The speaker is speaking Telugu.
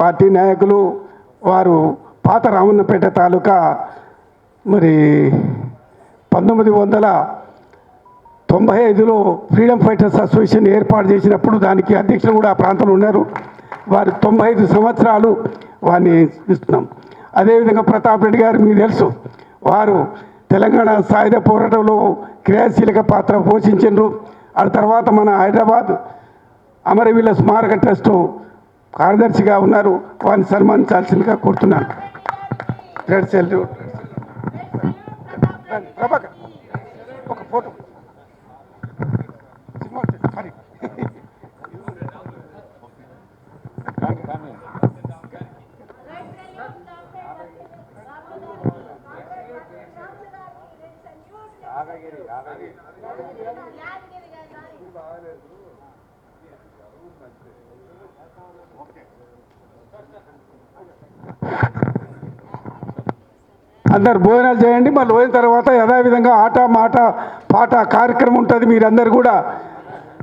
పార్టీ నాయకులు వారు పాత రామన్నపేట తాలూకా మరి పంతొమ్మిది వందల తొంభై ఐదులో ఫ్రీడమ్ ఫైటర్స్ అసోసియేషన్ ఏర్పాటు చేసినప్పుడు దానికి అధ్యక్షులు కూడా ఆ ప్రాంతంలో ఉన్నారు. వారు తొంభై ఐదు సంవత్సరాలు వారిని ఇస్తున్నాం. అదేవిధంగా ప్రతాప్ రెడ్డి గారు మీకు తెలుసు వారు తెలంగాణ సాయుధ పోరాటంలో క్రియాశీలక పాత్ర పోషించారు ఆ తర్వాత మన హైదరాబాద్ అమరవీల స్మారక ట్రస్టు కార్యదర్శిగా ఉన్నారు. వారిని సన్మానించాల్సిందిగా కోరుతున్నాను. Red salute Prabhakar. ఒక ఫోటో. యాదగిరి అందరు భోజనాలు చేయండి. మళ్ళీ పోయిన తర్వాత యథావిధంగా ఆట మాట పాట కార్యక్రమం ఉంటుంది మీరందరూ కూడా.